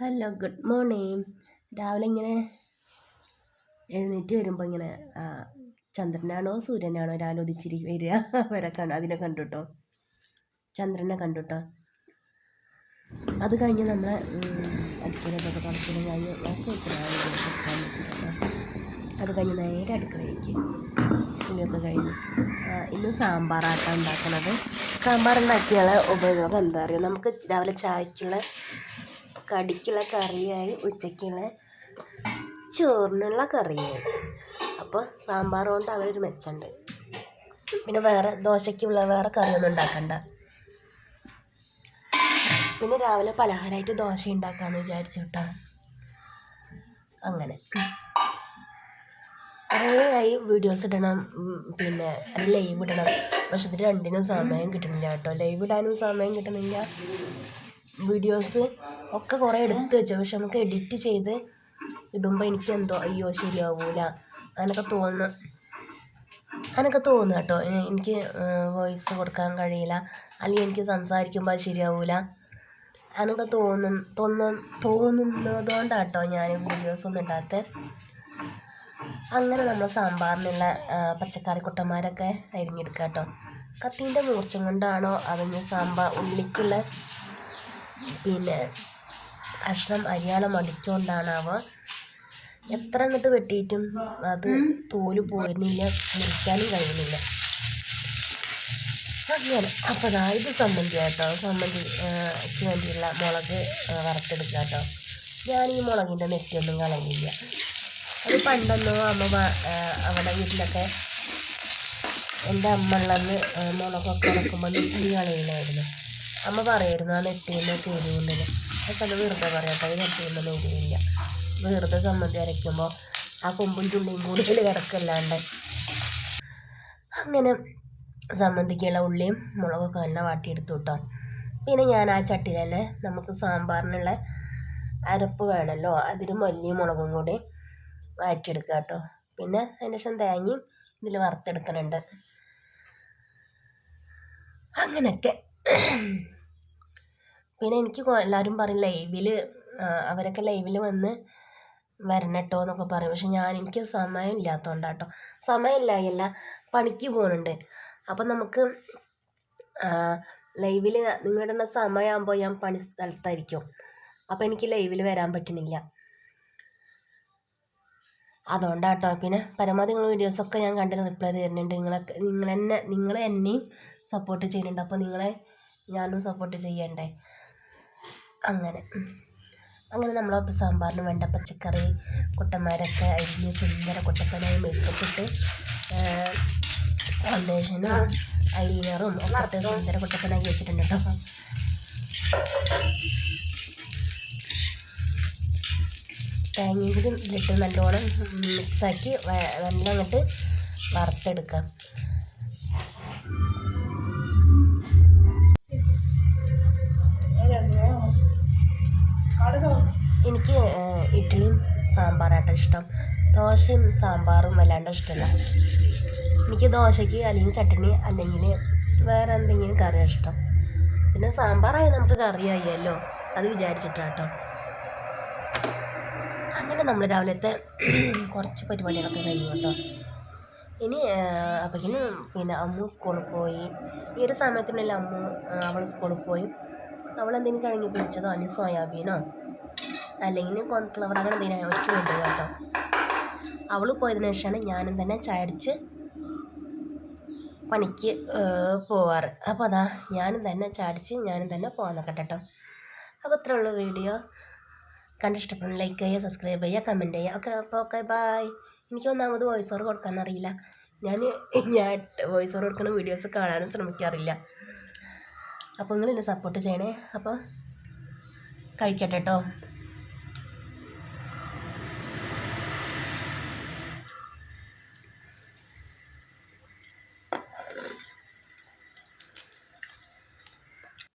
Hello good morning രാവിലെ ഇങ്ങനെ എഴുന്നേറ്റ് വരുമ്പോൾ ഇങ്ങനെ ചന്ദ്രനാണോ സൂര്യനാണോ രാവിലെ ഉദിച്ചിരി വരിക അവരെ കാണും അതിനെ കണ്ടുട്ടോ. ചന്ദ്രനെ കണ്ടുട്ടോ. അത് കഴിഞ്ഞ് നമ്മളെ അടുക്കളയിലൊക്കെ പറഞ്ഞു കഴിഞ്ഞ് അത് കഴിഞ്ഞ് നേരെ അടുക്കളയിലേക്ക്. ഇനിയൊക്കെ കഴിഞ്ഞ്. ഇന്ന് സാമ്പാറാട്ടം ഉണ്ടാക്കുന്നത് സാമ്പാർ ഉണ്ടാക്കിയാൽ ഉപയോഗം എന്താ പറയുക നമുക്ക് രാവിലെ ചായക്കുള്ള കടിക്കുള്ള കറിയായി ഉച്ചയ്ക്കുള്ള ചോറിനുള്ള കറിയായി. അപ്പോൾ സാമ്പാർ കൊണ്ട് അവരൊരു മെച്ചമുണ്ട് പിന്നെ വേറെ ദോശയ്ക്കുള്ള വേറെ കറിയൊന്നും ഉണ്ടാക്കണ്ട. പിന്നെ രാവിലെ പലഹാരമായിട്ട് ദോശ ഉണ്ടാക്കാമെന്ന് വിചാരിച്ചു കേട്ടോ അങ്ങനെ കുറേയായി വീഡിയോസ് ഇടണം പിന്നെ പിന്നെ ലൈവ് ഇടണം. പക്ഷെ ഇത് രണ്ടിനും സമയം കിട്ടണില്ല കേട്ടോ. ലൈവ് ഇടാനും സമയം കിട്ടണില്ല. വീഡിയോസ് ഒക്കെ കുറേ എടുത്ത് വെച്ചു. പക്ഷെ നമുക്ക് എഡിറ്റ് ചെയ്ത് ഇടുമ്പോൾ എനിക്ക് എന്തോ അയ്യോ ശരിയാവൂല. അങ്ങനൊക്കെ തോന്നുന്നു അങ്ങനൊക്കെ തോന്നുന്നു കേട്ടോ. എനിക്ക് വോയിസ് കൊടുക്കാൻ കഴിയില്ല. അല്ലെങ്കിൽ എനിക്ക് സംസാരിക്കുമ്പോൾ ശരിയാവൂല. അങ്ങനൊക്കെ തോന്നും തോന്നും തോന്നുന്നതുകൊണ്ടാണ് കേട്ടോ ഞാൻ വീഡിയോസ് ഒന്നും ഇടാത്തത് അങ്ങനെ നമ്മൾ സാമ്പാറിനുള്ള പച്ചക്കറി കുട്ടന്മാരൊക്കെ അരിഞ്ഞെടുക്കുക കേട്ടോ. കത്തീന്റെ മൂർച്ചം കൊണ്ടാണോ അതിന് സാമ്പാർ ഉള്ളിക്കുള്ള പിന്നെ കഷ്ണം അരിയാളം അവ എത്ര അങ്ങോട്ട് വെട്ടിയിട്ടും അത് തോൽ പോയിരുന്നില്ല മുറിക്കാനും കഴിയുന്നില്ല. അങ്ങനെ. അപ്പോൾ ഇത് സമ്മന്തി കേട്ടോ. സമ്മന്തി വേണ്ടിയുള്ള മുളക് വറുത്തെടുക്കുക കേട്ടോ. ഞാൻ ഈ മുളകിന്റെ നെറ്റിയൊന്നും കളയുന്നില്ല. അത് പണ്ടൊന്നും അമ്മ അവിടെ വീട്ടിലൊക്കെ എന്റെ അമ്മ ഉള്ളത് മുളകൊക്കെ ഇറക്കുമ്പോൾ നെറ്റി കളയില്ലായിരുന്നു അമ്മ പറയായിരുന്നു ആ നെറ്റിയിൽ തീരുന്നില്ല പക്ഷെ അത് വെറുതെ പറയാട്ടോ അത് നെറ്റിയിൽ എരിവില്ല വെറുതെ സമ്മതി അരയ്ക്കുമ്പോൾ ആ കൊമ്പും ചുള്ളിയും കൂടുതൽ കിടക്കല്ലാണ്ട്. അങ്ങനെ സംബന്ധിക്കുള്ള ഉള്ളിയും മുളകൊക്കെ നല്ല വാട്ടിയെടുത്തു കേട്ടോ പിന്നെ ഞാൻ ആ ചട്ടിയിൽ തന്നെ നമുക്ക് സാമ്പാറിനുള്ള അരപ്പ് വേണമല്ലോ അതിന് മല്ലിയും മുളകും കൂടി വാറ്റിയെടുക്കുക കേട്ടോ പിന്നെ അതിന് ശേഷം തേങ്ങയും ഇതിൽ വറുത്തെടുക്കുന്നുണ്ട് അങ്ങനെയൊക്കെ. പിന്നെ എനിക്ക് എല്ലാവരും പറയും ലൈവിൽ അവരൊക്കെ ലൈവിൽ വന്ന് വരണം കേട്ടോ എന്നൊക്കെ പറയും. പക്ഷെ ഞാൻ എനിക്ക് സമയം ഇല്ലാത്തതുകൊണ്ടാട്ടോ സമയമില്ലായല്ല പണിക്ക് പോകുന്നുണ്ട് അപ്പം നമുക്ക് ലൈവിൽ നിങ്ങളുടെ സമയമാകുമ്പോൾ ഞാൻ പണി സ്ഥലത്തായിരിക്കും. അപ്പം എനിക്ക് ലൈവിൽ വരാൻ പറ്റണില്ല അതുകൊണ്ടാട്ടോ. പിന്നെ പരമാവധി നിങ്ങൾ വീഡിയോസൊക്കെ ഞാൻ കണ്ടിട്ട് റിപ്ലൈ തരുന്നുണ്ട്. നിങ്ങളൊക്കെ നിങ്ങൾ എന്നെ നിങ്ങൾ എന്നെയും സപ്പോർട്ട് ചെയ്യുന്നുണ്ട്. അപ്പോൾ നിങ്ങളെ ഞാനും സപ്പോർട്ട് ചെയ്യണ്ടേ? അങ്ങനെ. അങ്ങനെ നമ്മൾ സാമ്പാറിന് വേണ്ട പച്ചക്കറി കുട്ടന്മാരൊക്കെ അരിഞ്ഞ് സുന്ദര കുട്ടപ്പനായി ഇട്ട് ഫൗണ്ടേഷനും ഐലൈനറും ഒക്കെ സുന്ദര കുട്ടപ്പനാക്കി വെച്ചിട്ടുണ്ട് കേട്ടോ തേങ്ങയും കൂടി ഇട്ട് നല്ലോണം മിക്സാക്കി നല്ല അങ്ങോട്ട് വറുത്തെടുക്കാം. എനിക്ക് ഇഡ്ഡലിയും സാമ്പാറാട്ടോ ഇഷ്ടം. ദോശയും സാമ്പാറും വല്ലാണ്ട് ഇഷ്ടമല്ല എനിക്ക് ദോശയ്ക്ക് അല്ലെങ്കിൽ ചട്ടണി അല്ലെങ്കിൽ വേറെ എന്തെങ്കിലും കറി ഇഷ്ടം. പിന്നെ സാമ്പാറായി നമുക്ക് കറിയായല്ലോ അത് വിചാരിച്ചിട്ടാട്ടോ. അങ്ങനെ നമ്മൾ രാവിലത്തെ കുറച്ച് പരിപാടികളൊക്കെ കഴിഞ്ഞു കേട്ടോ ഇനി അപ്പോഴേക്കിനും പിന്നെ അമ്മു സ്കൂളിൽ പോയി. ഈ ഒരു സമയത്തിനുള്ളിൽ അമ്മു അവൾ സ്കൂളിൽ പോയി. അവൾ എന്തെങ്കിലും കഴുകി പിടിച്ചതോ അല്ലെങ്കിൽ സോയാബീനോ? അല്ലെങ്കിൽ കോൺഫ്ലവർ അങ്ങനെ എന്തെങ്കിലും അവർക്ക് വേണ്ടത് കേട്ടോ. അവൾ പോയതിനു ശേഷമാണ് ഞാനും തന്നെ ചായ അടിച്ച് പണിക്ക് പോവാറ്. അപ്പോൾ അതാ ഞാനും തന്നെ ചാടിച്ച് ഞാനും തന്നെ പോകാൻ കേട്ടോ. അപ്പോൾ ഇത്രേ ഉള്ളൂ വീഡിയോ. കണ്ടിഷ്ടപ്പെടും ലൈക്ക് ചെയ്യുക സബ്സ്ക്രൈബ് ചെയ്യുക കമന്റ് ചെയ്യുക. ഓക്കെ അപ്പോൾ ഓക്കെ ബായ് എനിക്ക് ഒന്നാമത് വോയിസ് ഓവർ കൊടുക്കാൻ അറിയില്ല. ഞാൻ ഞാൻ വോയിസ് ഓവർ കൊടുക്കുന്ന വീഡിയോസ് കാണാനും ശ്രമിക്കാറില്ല. അപ്പോൾ നിങ്ങൾ എന്നെ സപ്പോർട്ട് ചെയ്യണേ. അപ്പോൾ കഴിക്കട്ടെ കേട്ടോ.